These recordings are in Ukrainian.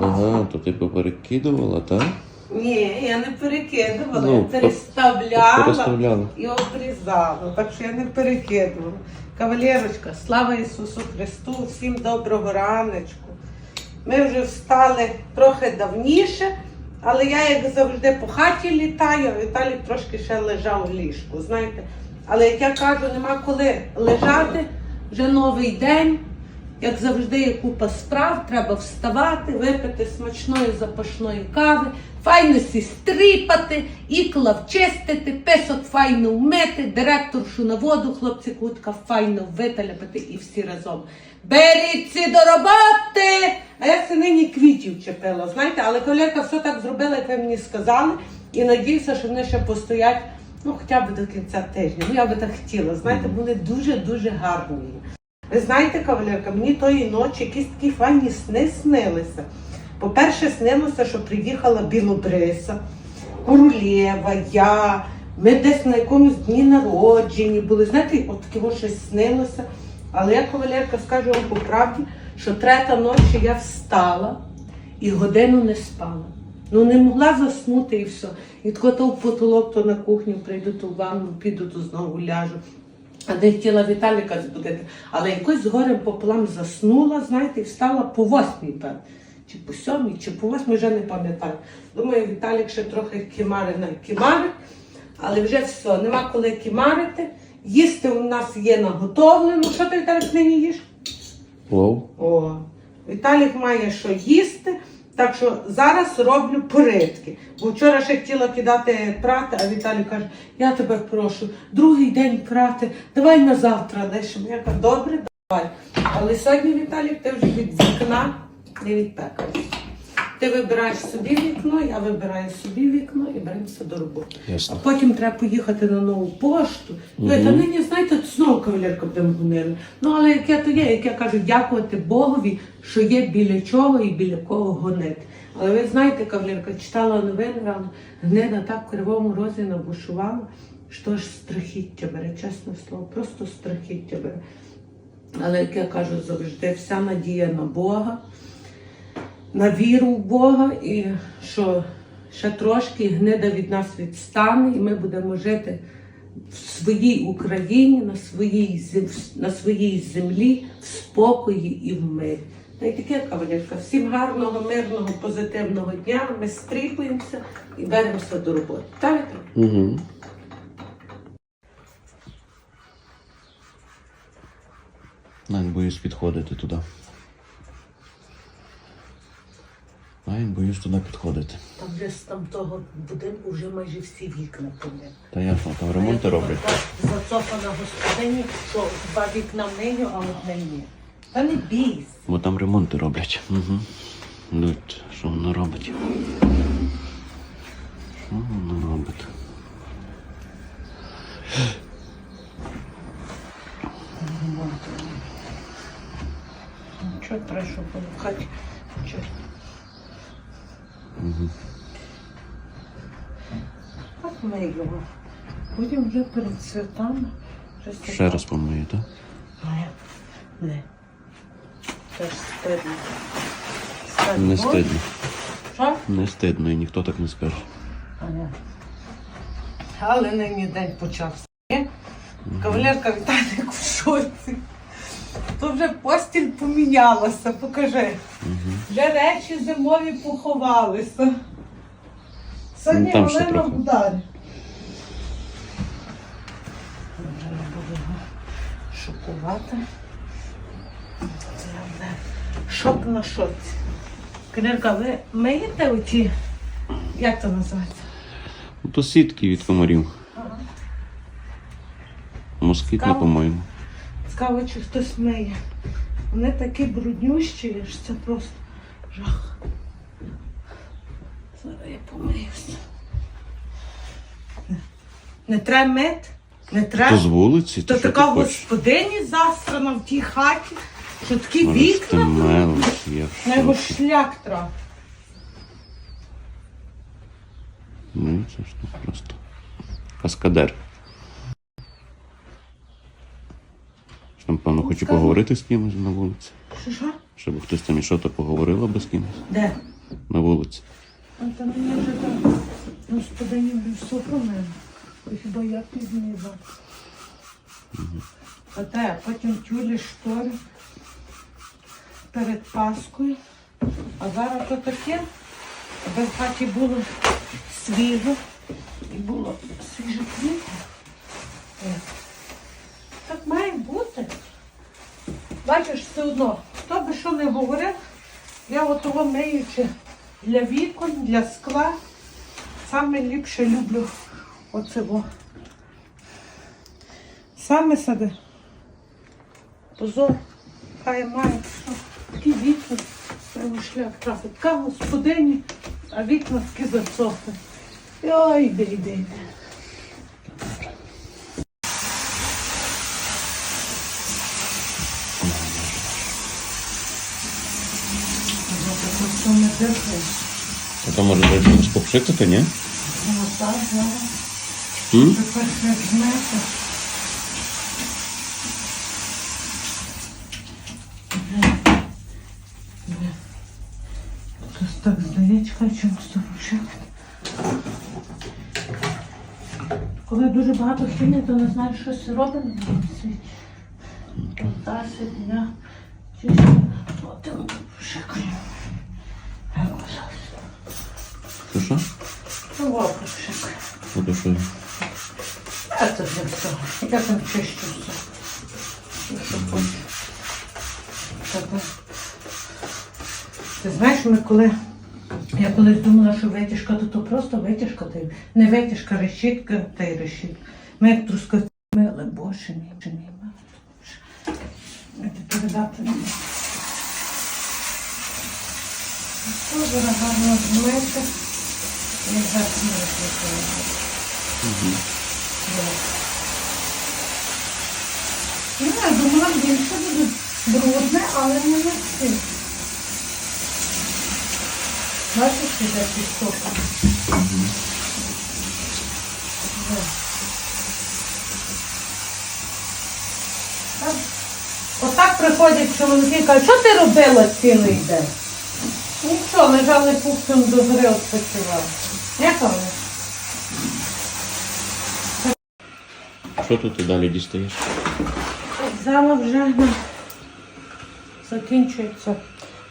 Ага, то ти поперекидувала, так? Ні, я не перекидувала, Ну, я переставляла переставляла. і обрізала. Так що я не перекидувала. Кавалерочка, слава Ісусу Христу, всім доброго раночку. Ми вже встали трохи давніше, але я, як завжди, по хаті літаю, а Віталій трошки ще лежав в ліжку, знаєте. Але як я кажу, нема коли лежати, вже новий день. Як завжди, є купа справ, треба вставати, випити смачної запашної кави, файно сі стріпати, ікла вчистити, писок файно вмити, директоршу на воду, хлопці кутка файно виталяпати і всі разом. Беріться до роботи! А я все нині квітів чепила, знаєте, але колірка все так зробила, як ви мені сказали, і надіюся, що вони ще постоять, ну, хоча б до кінця тижня. Ну, я би так хотіла, знаєте, вони дуже-дуже гарні. Ви знаєте, кавалерка, мені тої ночі якісь такі файні сни снилися. По-перше, снилося, що приїхала Білобриса, Королєва, я. Ми десь на якомусь дні народжені були. Знаєте, от таке от щось снилося. Але я, кавалерка, скажу вам по правді, що третя ночі я встала і годину не спала. Ну не могла заснути і все. І тако то в потолок, то на кухню прийду, то в ванну, піду, то знову ляжу. А де хотіла Віталіка збудити. Але якось з горем пополам заснула, знаєте, і встала по восьмій, певно. Чи по сьомій, чи по восьмій, вже не пам'ятаю. Думаю, Віталік ще трохи кімари на кімарить, але вже все, нема коли кімарити. Їсти у нас є наготовлено. Що ти Віталік нині їш? Плов. О, Віталік має що їсти. Так що зараз роблю порядки. Бо вчора ще хотіла кидати прати, а Віталій каже, я тебе прошу, другий день прати, давай на завтра лишимо. Я кажу, добре, давай. Але сьогодні, Віталік, ти вже від вікна не відпекаєш. Ти вибираєш собі вікно, я вибираю собі вікно і беремося до роботи. Ясно. А потім треба поїхати на нову пошту. Ну, та нині, знаєте, знову кавалерка будемо гонили. Ну, але яке то є, як я кажу, дякувати Богові, що є біля чого і біля кого гонити. Але ви знаєте, кавалерка, читала новини рано, гнида так в кривому розі набушувала, що аж страхіття бере, чесне слово, просто страхіття бере. Але як я кажу завжди, вся надія на Бога на віру в Бога і що ще трошки гнида від нас відстане, і ми будемо жити в своїй Україні, на своїй, на своїй землі, в спокої і в мирі. Та й таке, кавалерка. Всім гарного, мирного, позитивного дня. Ми стріпуємося і беремося до роботи. Так? Угу. Навіть боюсь підходити туди. Навіть боюсь туди підходити. Там з там того будинку вже майже всі вікна помили. Та ясно, там ремонти роблять. Зацопана господині, що два вікна в неї, а одне ні. Та не бійся. Бо там ремонти роблять. Угу. Дуть, що воно робить. Що воно робить? Нічого треба, щоб було в хаті. Нічого. Так ми його. Будемо вже перед святами. Щось Ще раз помию, так? таке. Не. Це ж стидно. Не Стидно. стидно. Що? Не стидно, і ніхто так не скаже. А, ні. Але нині день почався. Кавалерка Віталік в шоці. То вже постіль помінялася, покажи. Вже речі зимові поховалися. Сьогодні Ну, там ще Олена трохи. в шокувати. Шок на шоці. Кавалерка, ви миєте оті, як це називається? То сітки від комарів. Москітне, Кава? по-моєму. Цікаво, чи хтось миє. Вони такі бруднющі, що це просто жах. Зараз я помиюся. Не треба мити, не То з вулиці, То то що така господині засрана в тій хаті, що такі Може, вікна я На його шлях трав. Ну, це ж тут просто. Каскадер. Там, певно, хочу поговорити з кимось на вулиці. Що що? Щоб хтось там ішов, то поговорила би з кимось Де? на вулиці. А Та мені вже там господині вже все про мене. Хіба я пізніше. А те, потім тюлі штори перед Паскою. А зараз то таке, аби в хаті було свіжо і було свіже квіти. Е, Так має бути. Бачиш, все одно, хто би що не говорив, я отого миючи для вікон, для скла. Саме ліпше люблю оцего. Саме себе. Позор, хай має. Такі вікна, прямо шлях трафить. Така господині, а вікна такі засохли. Ой, йди, йди, йди. То може чимось попшикати, ні? Ну, так, зараз. М? Так здається, чимось зарушити. Коли дуже багато хімії, то не знаєш, що це робить на цьому світі. Таси, дня, чи що. Що що? Ну, от пошикаю. Ото що? А це вже все. Я там чищу все. Ну, Ти знаєш, ми коли. Я колись думала, що витяжка, то, то просто витяжка, та й не витяжка, решітка та й решітка. Ми як труска мили, боже мій, боже мій, боже. Передати не можу. Гарно змити. І гарно розмити. Ну, я думала, більше буде брудне, але не настільки. Бачиш, іде пісок. Во. Отак приходять чоловіки і кажуть, що ти робила цілий день? Нічого, лежали пупцем до гри відпочивали. Як? Що тут ти далі дістаєш? Зала вже закінчується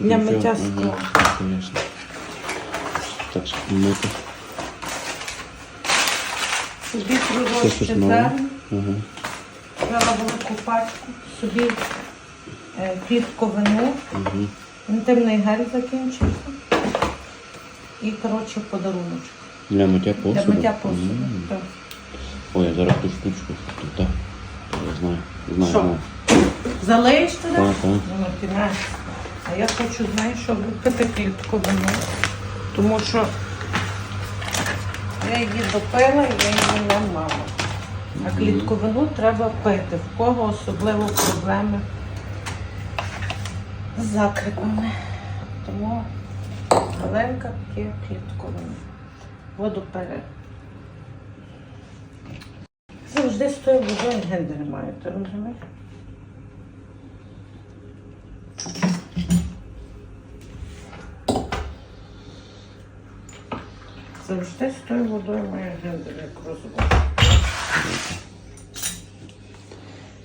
для миття скла. Звісно. Так, мити. Собі нове. зерно, Ага. взяла велику пачку, собі е, клітковину, інтимний гель закінчився. І, коротше, подаруночок. Для миття посуду? Для миття посуду. М. Так. Ой, я зараз ту штучку. Тут так. Я знаю. Що? Залиєш туди? Так, так. Ну. А я хочу, знаєш, щоб випити клітковину. Тому що я її допила і я її не мала. А клітковину треба пити. В кого особливо проблеми з закрипами. Тому маленька п'є клітковину. Воду перед. Завжди з тою водою гендер маю, ти розумієш? Завжди з тою водою має гендер, як розвод.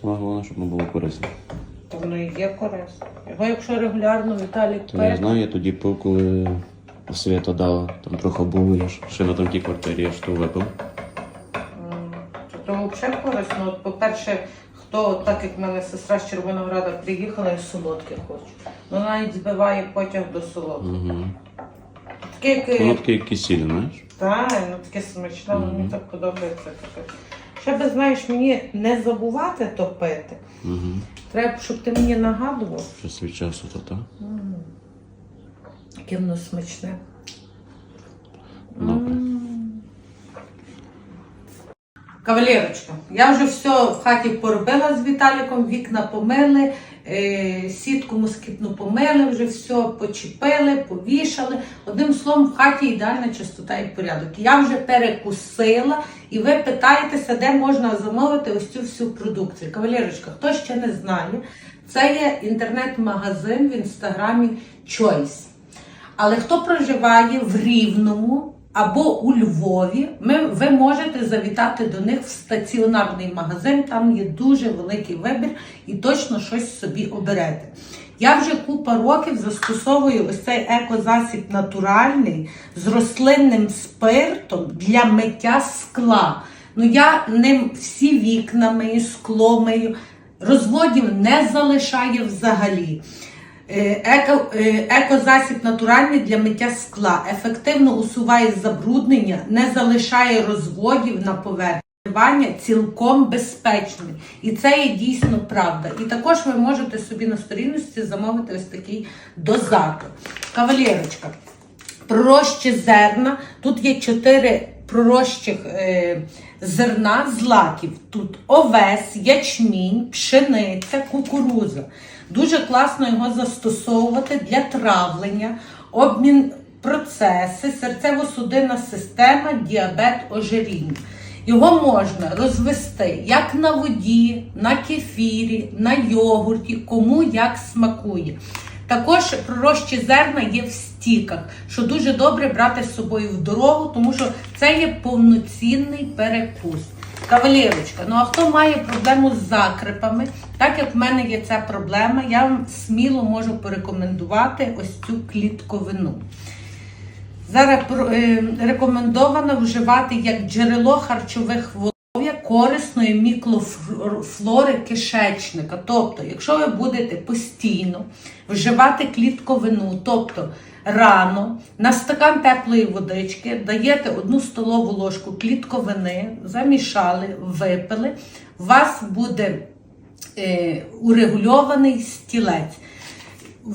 Саме головне, щоб не було корисно. Та воно і є корисно. Його якщо регулярно Віталік То я знаю, я тоді пив, коли свята дала, там трохи було, я ж ще на там тій квартирі, я ж то випив. Взагалі корисно. От, по-перше, хто, так як в мене сестра з Червонограда приїхала і солодке хоче. Вона навіть збиває потяг до солодкого. Угу. Таке, як Воно таке як кисіль, знаєш? Так, ну таке смачне, Мгм. мені так подобається. таке. Ще би, знаєш, мені не забувати то пити. Угу. Треба, щоб ти мені нагадував. Час від часу, то так. М. Яке воно смачне. Добре. М. Кавалерочка, я вже все в хаті поробила з Віталіком, вікна помили, е, сітку москітну помили, вже все почепили, повішали. Одним словом, в хаті ідеальна чистота і порядок. Я вже перекусила, і ви питаєтеся, де можна замовити ось цю всю продукцію. Кавалерочка, хто ще не знає, це є інтернет-магазин в інстаграмі Choice. Але хто проживає в Рівному або у Львові, ми, ви можете завітати до них в стаціонарний магазин. Там є дуже великий вибір і точно щось собі оберете. Я вже купа років застосовую ось цей екозасіб натуральний з рослинним спиртом для миття скла. Ну я ним всі вікна мию, скло мию, розводів не залишає взагалі. Е, Еко, е, екозасіб натуральний для миття скла. Ефективно усуває забруднення, не залишає розводів на поверхні. Цілком безпечний. І це є дійсно правда. І також ви можете собі на сторінності замовити ось такий дозатор. Кавалерочка, пророщі зерна. Тут є чотири пророщих е, зерна з лаків. Тут овес, ячмінь, пшениця, кукуруза. Дуже класно його застосовувати для травлення, обмін процеси, серцево-судинна система, діабет, ожиріння. Його можна розвести як на воді, на кефірі, на йогурті, кому як смакує. Також пророщі зерна є в стіках, що дуже добре брати з собою в дорогу, тому що це є повноцінний перекус. Кавалерочка, ну а хто має проблему з закрипами, так як в мене є ця проблема, я вам сміло можу порекомендувати ось цю клітковину. Зараз е, рекомендовано вживати як джерело харчових волов'я корисної мікрофлори кишечника. Тобто, якщо ви будете постійно вживати клітковину, тобто рано на стакан теплої водички даєте одну столову ложку клітковини, замішали, випили, у вас буде е, урегульований стілець.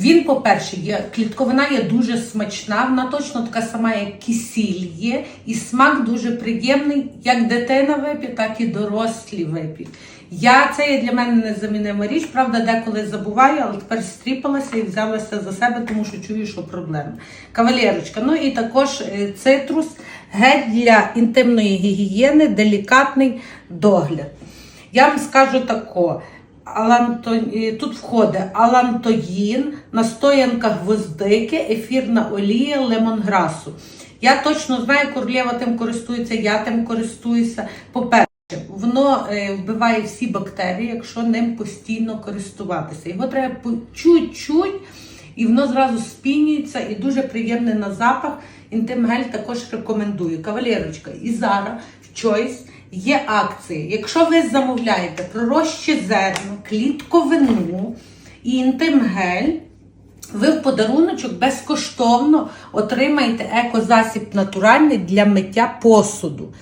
Він, по-перше, є клітковина є дуже смачна, вона точно така сама, як кисіль є, і смак дуже приємний, як дитина вип'є, так і дорослі вип'ють. Я це є для мене незамінима річ. Правда, деколи забуваю, але тепер стріпалася і взялася за себе, тому що чую, що проблема. Кавалерочка, ну і також е, цитрус, гель для інтимної гігієни, делікатний догляд. Я вам скажу тако. Аланто... е, Тут входить алантоїн, настоянка гвоздики, ефірна олія, лемонграсу. Я точно знаю, королева тим користується, я тим користуюся. По-перше, воно е, вбиває всі бактерії, якщо ним постійно користуватися. Його треба по чуть-чуть, і воно зразу спінюється і дуже приємне на запах. Інтимгель також рекомендую. Кавалерочка, і зараз в Choice є акції. Якщо ви замовляєте пророщі зерно, клітковину і інтимгель, ви в подаруночок безкоштовно отримаєте екозасіб натуральний для миття посуду.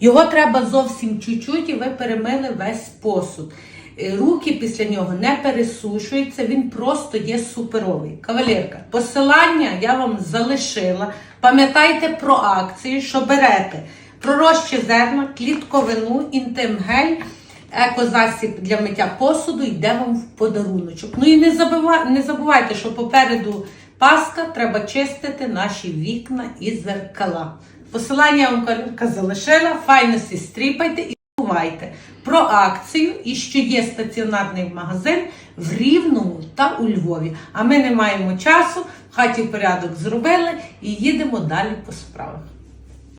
Його треба зовсім чуть-чуть, і ви перемили весь посуд. Е, Руки після нього не пересушуються, він просто є суперовий. Кавалерка, посилання я вам залишила. Пам'ятайте про акції, що берете пророщі зерна, клітковину, інтимгель, екозасіб для миття посуду йде вам в подаруночок. Ну і не забувайте, не забувайте, що попереду Пасха треба чистити наші вікна і зеркала. Посилання я вам залишила, файно сі стріпайте і забувайте про акцію і що є стаціонарний магазин в Рівному та у Львові. А ми не маємо часу, в хаті порядок зробили і їдемо далі по справах.